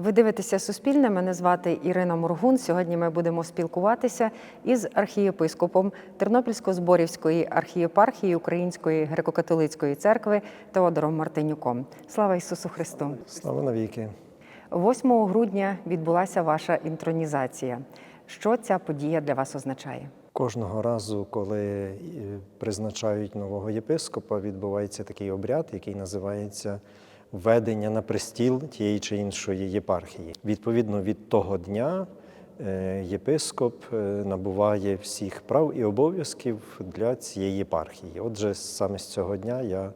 Ви дивитеся Суспільне. Мене звати Ірина Моргун. Сьогодні ми будемо спілкуватися із архієпископом Тернопільсько-Зборівської архієпархії Української греко-католицької церкви Теодором Мартинюком. Слава Ісусу Христу! Слава навіки. 8 грудня відбулася ваша інтронізація. Що ця подія для вас означає? Кожного разу, коли е, призначають нового єпископа, відбувається такий обряд, який називається введення на престіл тієї чи іншої єпархії. Відповідно від того дня е, єпископ е, набуває всіх прав і обов'язків для цієї єпархії. Отже, саме з цього дня я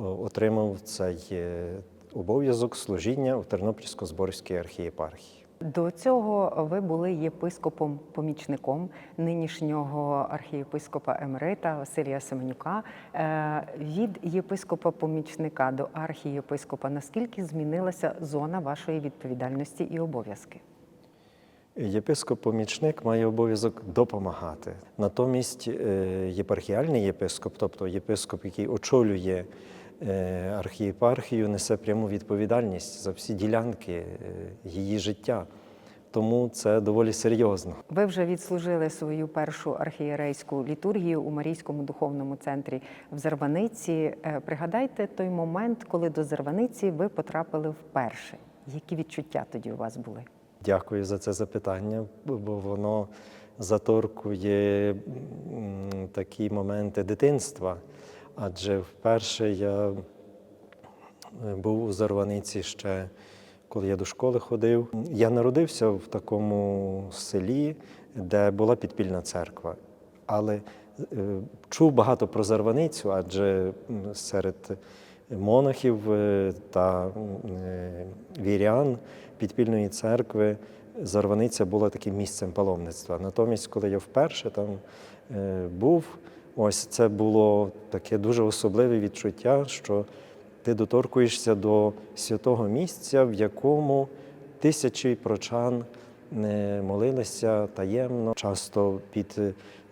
отримав цей е, обов'язок служіння в Тернопільсько-Зборівській архієпархії. До цього ви були єпископом-помічником нинішнього архієпископа Емерита Василія Семенюка. Е, Від єпископа-помічника до архієпископа наскільки змінилася зона вашої відповідальності і обов'язки? Єпископ-помічник має обов'язок допомагати. Натомість е, єпархіальний єпископ, тобто єпископ, який очолює е, архієпархію, несе пряму відповідальність за всі ділянки її життя. Тому це доволі серйозно. Ви вже відслужили свою першу архієрейську літургію у Марійському духовному центрі в Зарваниці. Е, Пригадайте той момент, коли до Зарваниці ви потрапили вперше. Які відчуття тоді у вас були? Дякую за це запитання, бо воно заторкує такі моменти дитинства. Адже вперше я е, був у Зарваниці ще коли я до школи ходив. Я народився в такому селі, де була підпільна церква. Але е, чув багато про Зарваницю, адже серед монахів е, та е, вірян підпільної церкви Зарваниця була таким місцем паломництва. Натомість, коли я вперше там був, ось це було таке дуже особливе відчуття, що ти доторкуєшся до святого місця, в якому тисячі прочан молилися таємно, часто під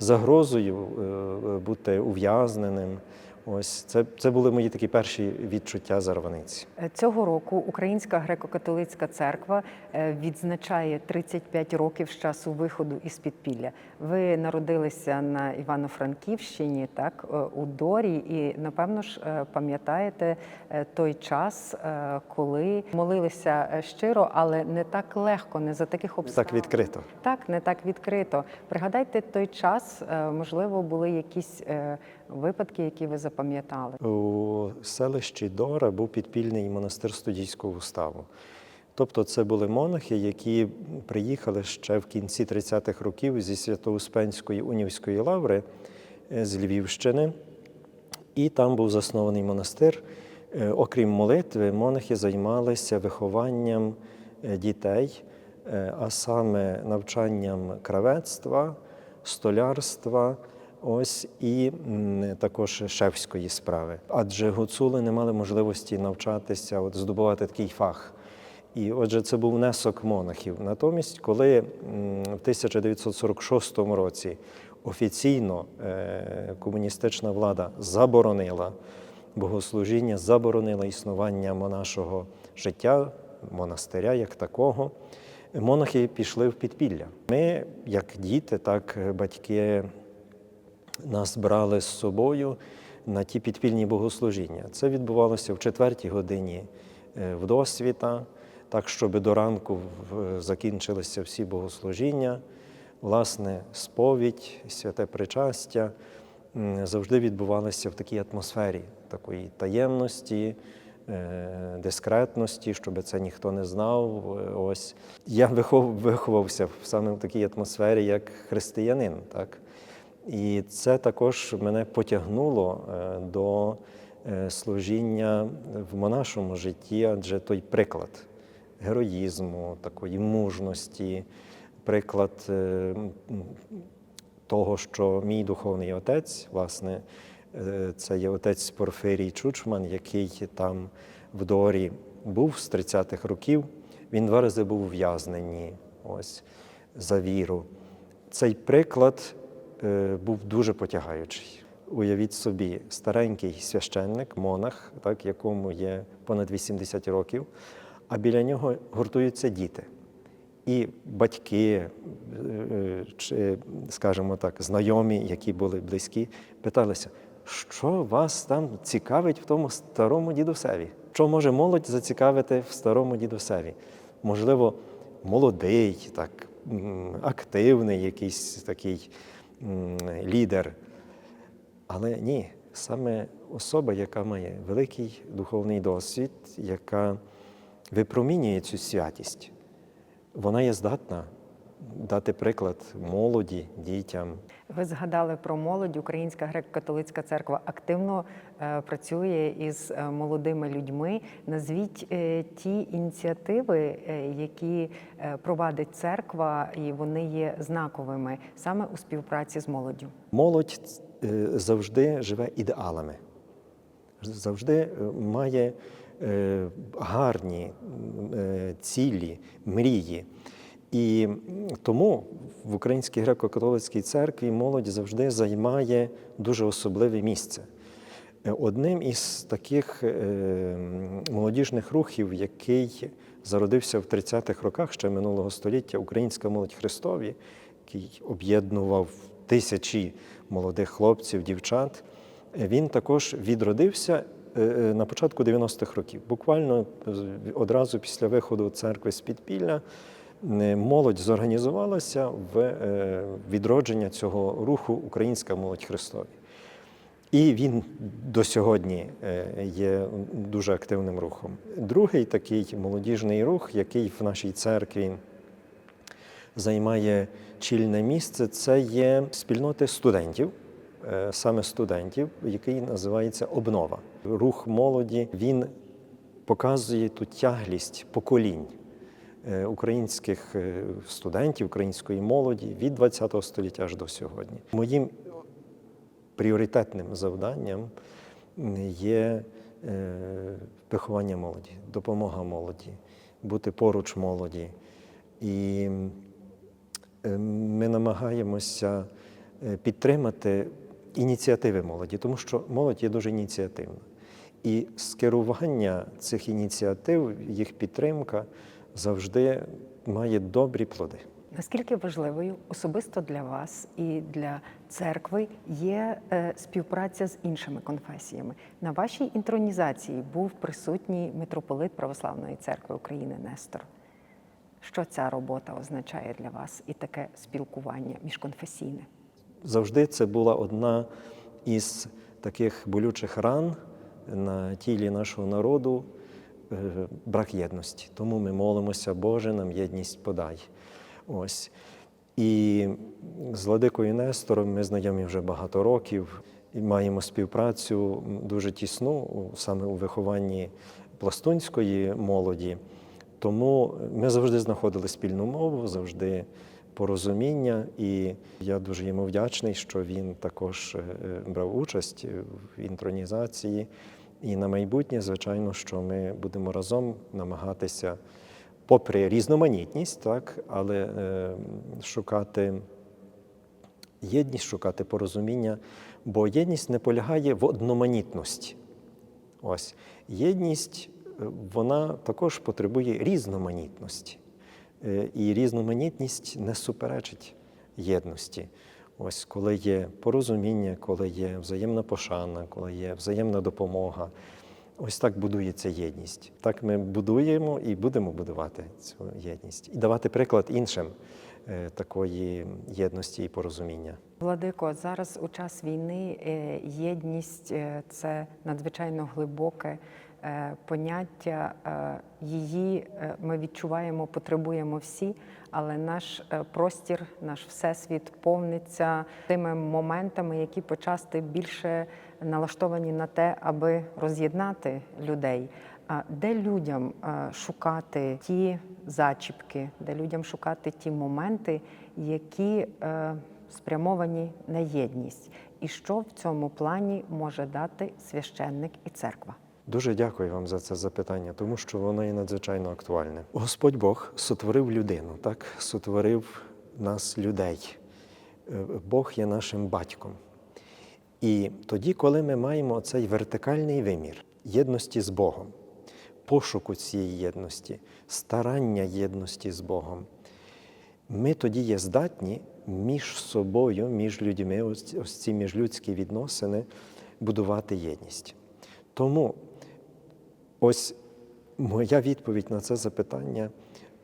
загрозою е, бути ув'язненим. Ось це, це були мої такі перші відчуття Зарваниці. Е, Цього року Українська греко-католицька церква е, відзначає 35 років з часу виходу із підпілля. Ви народилися на Івано-Франківщині, так е, у Дорі, і напевно ж пам'ятаєте той час, коли молилися щиро, але не так легко, не за таких обставин. Так відкрито. Так, не так відкрито. Пригадайте той час, можливо, були якісь випадки, які ви запам'ятали. У селищі Дора був підпільний монастир студійського уставу. Тобто це були монахи, які приїхали ще в кінці 30-х років зі Свято-Успенської унівської лаври е, з Львівщини. І там був заснований монастир. Е, Окрім молитви, монахи займалися вихованням е, дітей, а саме навчанням кравецтва, столярства, ось і також шефської справи. Адже гуцули не мали можливості навчатися, от, здобувати такий фах. І отже, це був внесок монахів. Натомість, коли в 1946 році офіційно е, комуністична влада заборонила богослужіння, заборонила існування монашого життя, монастиря як такого, монахи пішли в підпілля. Ми, як діти, так батьки нас брали з собою на ті підпільні богослужіння. Це відбувалося в четвертій годині е, вдосвіта, так, щоб до ранку закінчилися всі богослужіння. Власне, сповідь, святе причастя завжди відбувалися в такій атмосфері такої таємності, е, дискретності, щоб це ніхто не знав. Ось я вихов- виховався в саме в такій атмосфері, як християнин. Так? І це також мене потягнуло е, до е, служіння в монашому житті, адже той приклад героїзму, такої мужності, приклад е, того, що мій духовний отець, власне, це є отець Порфирій Чучман, який там в Дорі був з 30-х років. Він два рази був ув'язнені ось, за віру. Цей приклад був дуже потягаючий. Уявіть собі, старенький священник, монах, так, якому є понад 80 років, а біля нього гуртуються діти. І батьки, е, е, чи, скажімо так, знайомі, які були близькі, питалися, що вас там цікавить в тому старому дідусеві? Що може молодь зацікавити в старому дідусеві? Можливо, молодий, так, активний якийсь такий лідер. Але ні, саме особа, яка має великий духовний досвід, яка випромінює цю святість, вона є здатна дати приклад молоді, дітям. Ви згадали про молодь. Українська греко-католицька церква активно е, працює із е, молодими людьми. Назвіть е, ті ініціативи, які провадить церква, і вони є знаковими саме у співпраці з молоддю. Молодь завжди живе ідеалами, завжди має гарні цілі, мрії. І тому в Українській греко-католицькій церкві молодь завжди займає дуже особливе місце. Е, Одним із таких е, молодіжних рухів, який зародився в 30-х роках ще минулого століття, Українська молодь Христові, який об'єднував тисячі молодих хлопців, дівчат, е, він також відродився на початку 90-х років. Буквально одразу після виходу церкви з підпілля молодь зорганізувалася в е, відродження цього руху Українська молодь Христові. І він до сьогодні е, є дуже активним рухом. Другий такий молодіжний рух, який в нашій церкві займає чільне місце, це є спільноти студентів, е, саме студентів, який називається Обнова. Рух молоді він показує ту тяглість поколінь українських е, студентів, української молоді від ХХ століття аж до сьогодні. Моїм пріоритетним завданням є е, виховання молоді, допомога молоді, бути поруч молоді. І е, ми намагаємося е, підтримати ініціативи молоді, тому що молодь є дуже ініціативна. І скерування цих ініціатив, їх підтримка завжди має добрі плоди. Наскільки важливою особисто для вас і для церкви є е, співпраця з іншими конфесіями? На вашій інтронізації був присутній митрополит Православної церкви України Нестор. Що ця робота означає для вас і таке спілкування міжконфесійне? Завжди це була одна із таких болючих ран на тілі нашого народу брак єдності. Тому ми молимося, Боже, нам єдність подай. Ось. І з Владикою Нестором ми знайомі вже багато років і маємо співпрацю дуже тісну саме у вихованні пластунської молоді. Тому ми завжди знаходили спільну мову, завжди порозуміння, і я дуже йому вдячний, що він також е, брав участь в інтронізації. І на майбутнє, звичайно, що ми будемо разом намагатися, попри різноманітність, так, але е, шукати єдність, шукати порозуміння, бо єдність не полягає в одноманітності. Ось єдність е, вона також потребує різноманітності. Е, І різноманітність не суперечить єдності. Ось коли є порозуміння, коли є взаємна пошана, коли є взаємна допомога. Ось так будується єдність. Так ми будуємо і будемо будувати цю єдність і давати приклад іншим е, такої єдності і порозуміння. Владико, зараз у час війни е, єдність е, це надзвичайно глибоке поняття. Е, Її е, ми відчуваємо, потребуємо всі, але наш е, простір, наш всесвіт повниться тими моментами, які почасти більше налаштовані на те, аби роз'єднати людей. А де людям е, шукати ті зачіпки, де людям шукати ті моменти, які е, спрямовані на єдність, і що в цьому плані може дати священник і церква? Дуже дякую вам за це запитання, тому що воно є надзвичайно актуальне. Господь Бог сотворив людину, так сотворив нас людей. Е, Бог є нашим батьком. І тоді, коли ми маємо цей вертикальний вимір єдності з Богом, пошуку цієї єдності, старання єдності з Богом, ми тоді є здатні між собою, між людьми, ось ось ці міжлюдські відносини будувати єдність. Тому ось моя відповідь на це запитання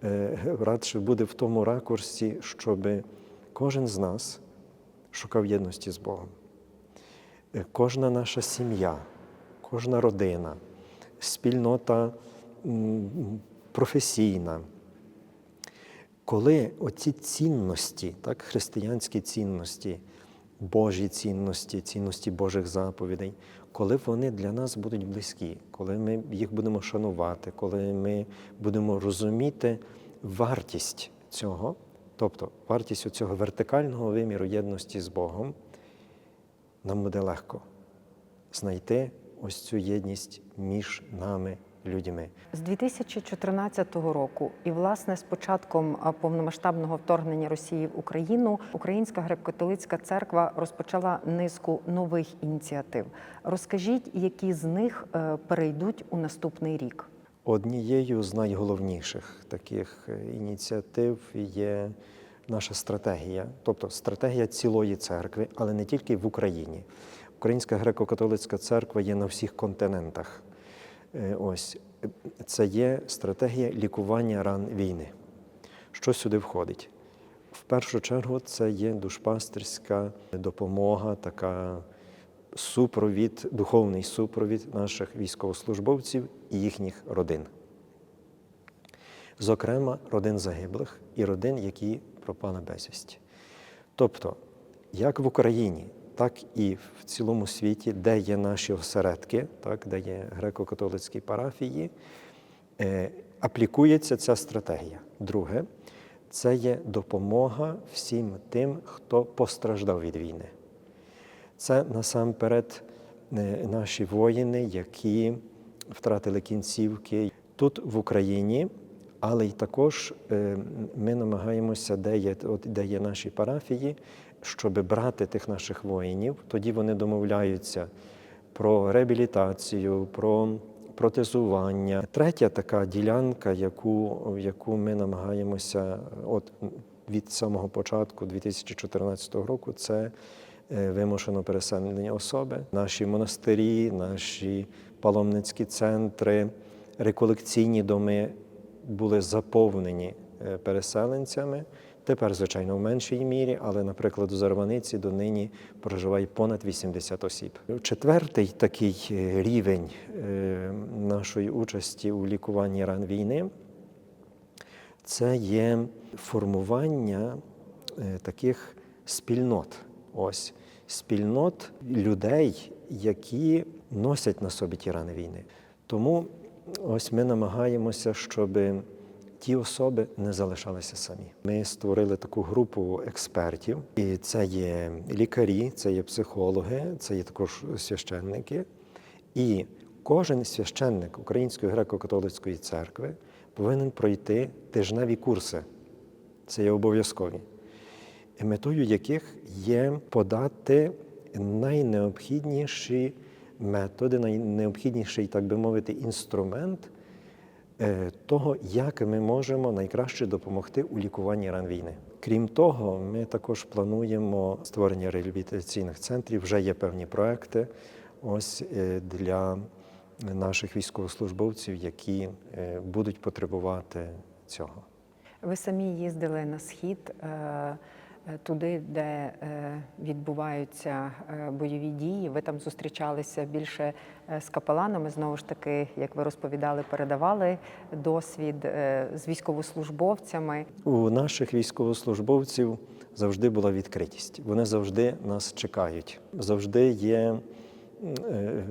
е, радше буде в тому ракурсі, щоб кожен з нас шукав єдності з Богом. Е, Кожна наша сім'я, кожна родина, спільнота професійна. Коли оці цінності, так, християнські цінності, Божі цінності, цінності Божих заповідей, коли вони для нас будуть близькі, коли ми їх будемо шанувати, коли ми будемо розуміти вартість цього, тобто вартість цього вертикального виміру єдності з Богом, нам буде легко знайти ось цю єдність між нами, людьми. З 2014 року, і власне з початком повномасштабного вторгнення Росії в Україну, Українська греко-католицька церква розпочала низку нових ініціатив. Розкажіть, які з них е, перейдуть у наступний рік? Однією з найголовніших таких е, ініціатив є наша стратегія, тобто стратегія цілої церкви, але не тільки в Україні. Українська греко-католицька церква є на всіх континентах. Е, Ось це є стратегія лікування ран війни. Що сюди входить? В першу чергу це є душпастерська допомога, така супровід, духовний супровід наших військовослужбовців і їхніх родин. Зокрема, родин загиблих і родин, які пропали безвісті. Тобто, як в Україні, так і в цілому світі, де є наші осередки, так, де є греко-католицькі парафії, е, аплікується ця стратегія. Друге, це є допомога всім тим, хто постраждав від війни. Це насамперед е, наші воїни, які втратили кінцівки тут в Україні, але й також е, ми намагаємося, де є, от, де є наші парафії, щоб брати тих наших воїнів. Тоді вони домовляються про реабілітацію, про протезування. Третя така ділянка, яку, яку ми намагаємося от, від самого початку 2014 року, це е, вимушено переселені особи, наші монастирі, наші паломницькі центри, реколекційні доми були заповнені е, переселенцями. Тепер, звичайно, в меншій мірі, але, наприклад, у Зарваниці донині проживає понад 80 осіб. Четвертий такий е, рівень е, нашої участі у лікуванні ран війни це є формування таких спільнот. Ось спільнот людей, які носять на собі ті рани війни. Тому ось ми намагаємося, щоб ті особи не залишалися самі. Ми створили таку групу експертів, і це є лікарі, це є психологи, це є також священники. І кожен священник Української греко-католицької церкви повинен пройти тижневі курси. Це є обов'язкові. Метою яких є подати найнеобхідніші методи, найнеобхідніший, так би мовити, інструмент е, того, як ми можемо найкраще допомогти у лікуванні ран війни. Крім того, ми також плануємо створення реабілітаційних центрів. Вже є певні проекти ось е, для наших військовослужбовців, які е, будуть потребувати цього. Ви самі їздили на схід. Е, Туди, де е, відбуваються е, бойові дії, ви там зустрічалися більше з капеланами. Знову ж таки, як ви розповідали, передавали досвід з військовослужбовцями. У наших військовослужбовців завжди була відкритість. Вони завжди нас чекають, завжди є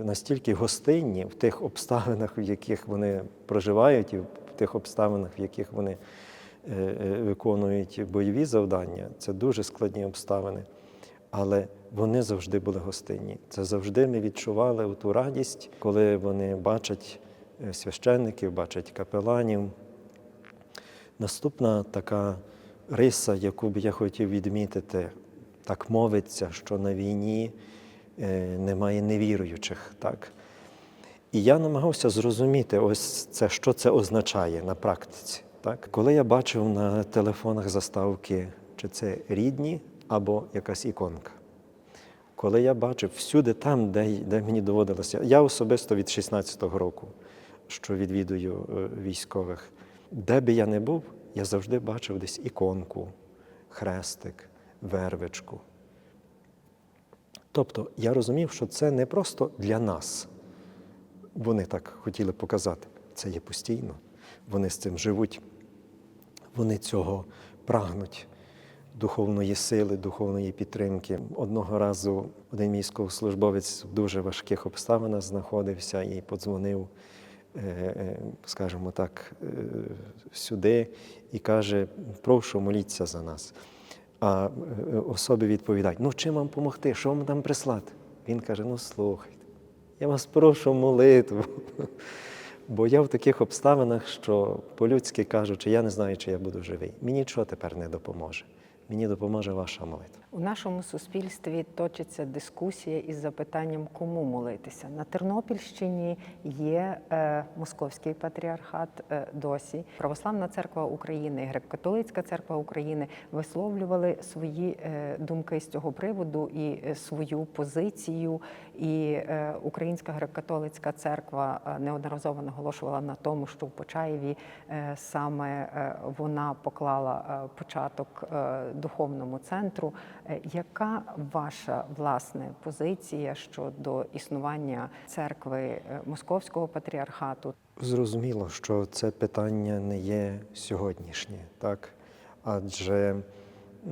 настільки гостинні в тих обставинах, в яких вони проживають, і в тих обставинах, в яких вони виконують бойові завдання. Це дуже складні обставини. Але вони завжди були гостинні. Це завжди ми відчували ту радість, коли вони бачать е, священників, бачать капеланів. Наступна така риса, яку б я хотів відмітити, так мовиться, що на війні е, немає невіруючих. Так? І я намагався зрозуміти, ось це, що це означає на практиці. Так? Коли я бачив на телефонах заставки, чи це рідні або якась іконка. Коли я бачив всюди там, де, де мені доводилося, я особисто від 16-го року, що відвідую е, військових, де би я не був, я завжди бачив десь іконку, хрестик, вервичку. Тобто я розумів, що це не просто для нас. Вони так хотіли показати. Це є постійно. Вони з цим живуть, вони цього прагнуть духовної сили, духовної підтримки. Одного разу один військовослужбовець в дуже важких обставинах знаходився і подзвонив, е, е, скажімо так, е, сюди і каже: прошу, моліться за нас. А особи відповідають: ну чим вам допомогти? Що вам там прислати? Він каже: ну слухайте, я вас прошу молитву. Бо я в таких обставинах, що по-людськи кажучи, я не знаю, чи я буду живий. Мені нічого тепер не допоможе. Мені допоможе ваша молитва. У нашому суспільстві точиться дискусія із запитанням, кому молитися. На Тернопільщині є е, Московський патріархат е, досі. Православна церква України, Греко-католицька церква України висловлювали свої е, думки з цього приводу і е, свою позицію. І е, Українська греко-католицька церква е, неодноразово наголошувала на тому, що в Почаєві е, саме е, вона поклала е, початок е, духовному центру. Е, Яка ваша власне позиція щодо існування церкви е, Московського патріархату? Зрозуміло, що це питання не є сьогоднішнє, так? Адже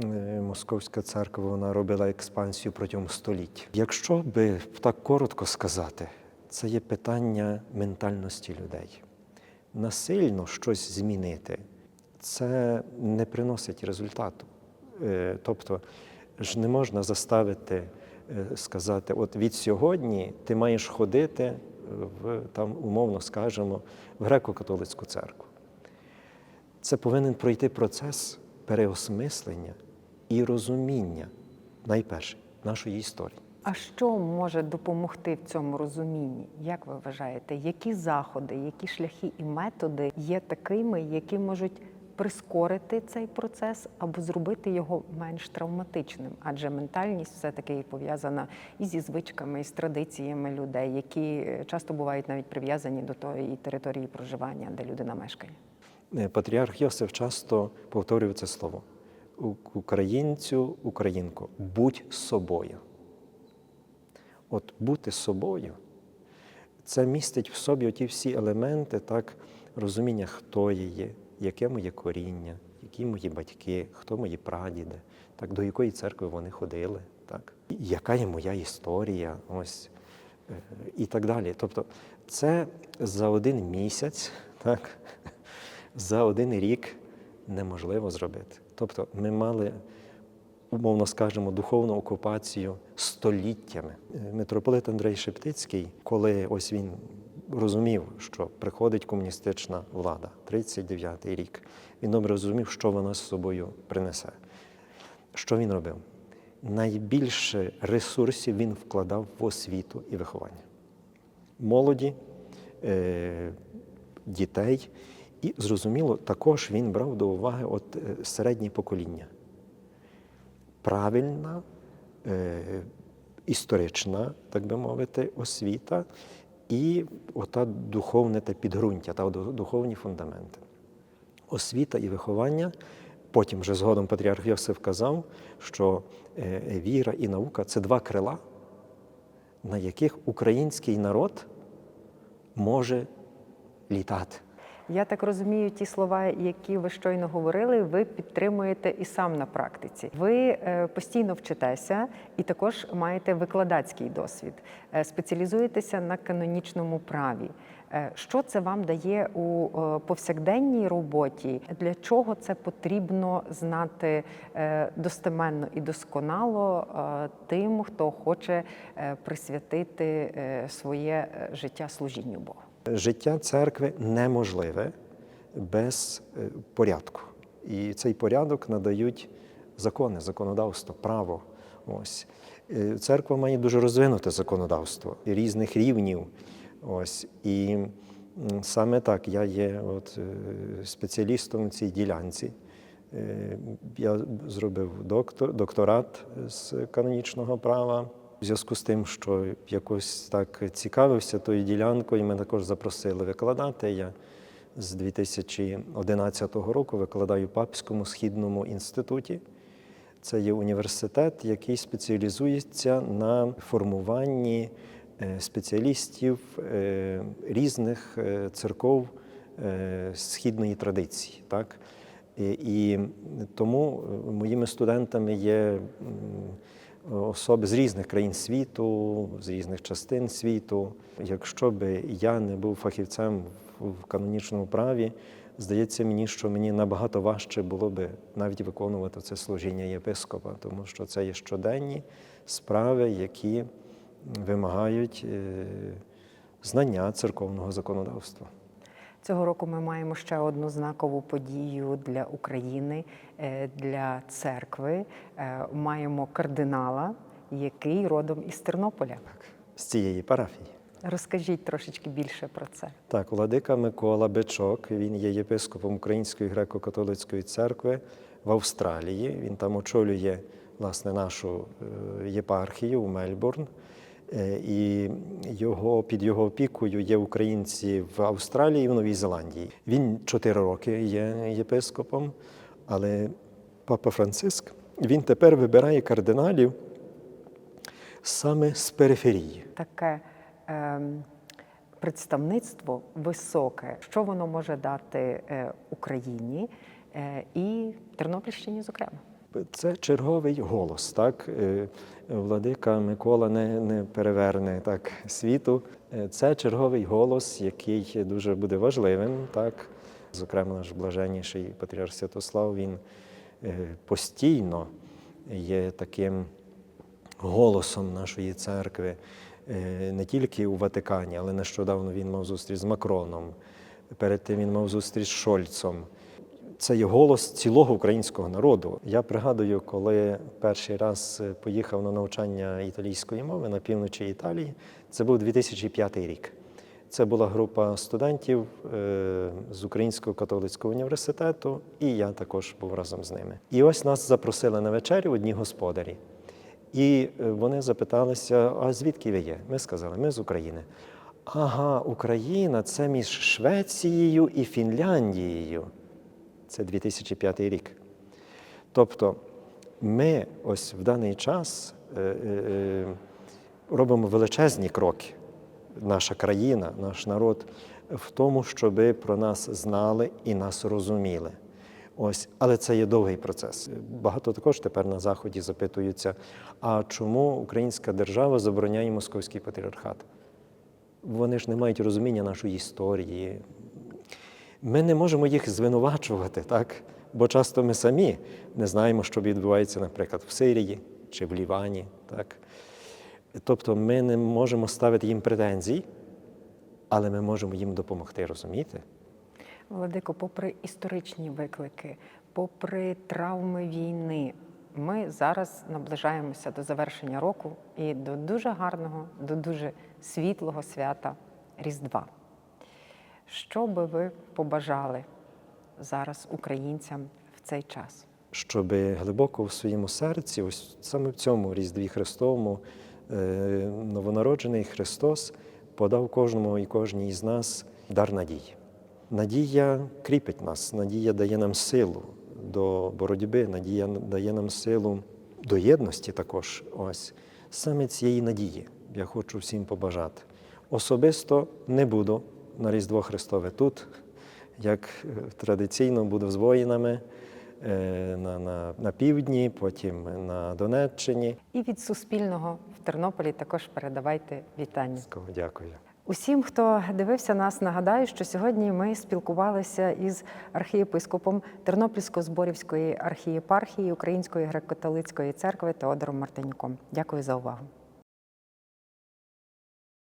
е, Московська церква вона робила експансію протягом століть. Якщо би так коротко сказати, це є питання ментальності людей. Насильно щось змінити це не приносить результату. Тобто ж не можна заставити е, сказати, от від сьогодні ти маєш ходити в там, умовно скажемо, в греко-католицьку церкву. Це повинен пройти процес переосмислення і розуміння, найперше, нашої історії. А що може допомогти в цьому розумінні? Як ви вважаєте, які заходи, які шляхи і методи є такими, які можуть прискорити цей процес або зробити його менш травматичним? Адже ментальність все таки пов'язана і зі звичками, і з традиціями людей, які е, часто бувають навіть прив'язані до тої території проживання, де людина мешкає. Е, Патріарх Йосиф часто повторює це слово: українцю, українко, будь собою. От бути собою, це містить в собі оті всі елементи, так, розуміння, хто є, яке моє коріння, які мої батьки, хто мої прадіди, так, до якої церкви вони ходили, так, яка є моя історія, ось, е, і так далі. Тобто це за один місяць, так, за один рік неможливо зробити. Тобто ми мали, умовно скажемо, духовну окупацію століттями. Е, Митрополит Андрей Шептицький, коли ось він розумів, що приходить комуністична влада, 39-й рік, він добре розумів, що вона з собою принесе. Що він робив? Найбільше ресурсів він вкладав в освіту і виховання молоді, е, дітей. І зрозуміло, також він брав до уваги от, е, середнє покоління. Правильна, е, історична, так би мовити, освіта і ота духовне те підґрунтя, та духовні фундаменти. Освіта і виховання. Потім вже згодом патріарх Йосиф казав, що е, віра і наука це два крила, на яких український народ може літати. Я так розумію, ті слова, які ви щойно говорили, ви підтримуєте і сам на практиці. Ви е, постійно вчитеся і також маєте викладацький досвід, Е, спеціалізуєтеся на канонічному праві. Е, Що це вам дає у повсякденній роботі? Для чого це потрібно знати достеменно і досконало тим, хто хоче присвятити своє життя служінню Богу? Життя церкви неможливе без е, порядку. І цей порядок надають закони, законодавство, право. Ось. Е, Церква має дуже розвинуте законодавство різних рівнів. Ось і саме так я є от, е, спеціалістом у цій ділянці. Я зробив доктор, докторат з канонічного права. В зв'язку з тим, що якось так цікавився тою ділянкою, мене також запросили викладати. Я з 2011 року викладаю в Папському східному інституті. Це є університет, який спеціалізується на формуванні е, спеціалістів е, різних е, церков східної традиції. Так? І, тому моїми студентами є особи з різних країн світу, з різних частин світу. Якщо би я не був фахівцем в- канонічному праві, здається мені, що мені набагато важче було би навіть виконувати це служіння єпископа, тому що це є щоденні справи, які вимагають е, знання церковного законодавства. Цього року ми маємо ще одну знакову подію для України, е, для церкви. Е, Маємо кардинала, який родом із Тернополя. З цієї парафії. Розкажіть трошечки більше про це. Так, владика Микола Бичок, він є єпископом Української греко-католицької церкви в Австралії. Він там очолює власне нашу е, єпархію у Мельбурн. Е, І його, під його опікою є українці в Австралії і в Новій Зеландії. Він чотири роки є єпископом, але папа Франциск він тепер вибирає кардиналів саме з периферії. Таке ем, представництво високе, що воно може дати е, Україні е, і Тернопільщині, зокрема. Це черговий голос. Так? Е, Владика Микола не, не переверне так, світу. Е, Це черговий голос, який дуже буде важливим. Так? Зокрема, наш блаженніший Патріарх Святослав, він е, постійно є таким голосом нашої церкви, не тільки у Ватикані, але нещодавно він мав зустріч з Макроном. Перед тим він мав зустріч з Шольцом. Це є голос цілого українського народу. Я пригадую, коли перший раз е, поїхав на навчання італійської мови на півночі Італії, це був 2005 рік. Це була група студентів е, з Українського католицького університету, і я також був разом з ними. І ось нас запросили на вечерю одні господарі. І е, вони запиталися: а звідки ви є? Ми сказали, ми з України. Ага, Україна це між Швецією і Фінляндією. Це 2005 рік. Тобто ми ось в даний час е, е, е, робимо величезні кроки, наша країна, наш народ, в тому, щоби про нас знали і нас розуміли. Ось, але це є довгий процес. Багато також тепер на Заході запитуються: а чому українська держава забороняє московський патріархат? Вони ж не мають розуміння нашої історії. Ми не можемо їх звинувачувати, так? бо часто ми самі не знаємо, що відбувається, наприклад, в Сирії чи в Лівані. Так? Тобто ми не можемо ставити їм претензій, але ми можемо їм допомогти розуміти. Владико, попри історичні виклики, попри травми війни, ми зараз наближаємося до завершення року і до дуже гарного, до дуже світлого свята Різдва. Що би ви побажали зараз українцям в цей час? щоб глибоко в своєму серці, ось саме в цьому Різдві Христовому, е, новонароджений Христос подав кожному і кожній із нас дар надії. Надія кріпить нас, надія дає нам силу до боротьби, надія дає нам силу до єдності також. Ось саме цієї надії я хочу всім побажати. Особисто не буду на Різдво Христове тут, як е, традиційно буду з воїнами е, на, на, на півдні, потім на Донеччині. І від Суспільного в Тернополі також передавайте вітання. Дякую. Усім, хто дивився нас, нагадаю, що сьогодні ми спілкувалися із архієпископом Тернопільсько-Зборівської архієпархії Української греко-католицької церкви Теодором Мартинюком. Дякую за увагу.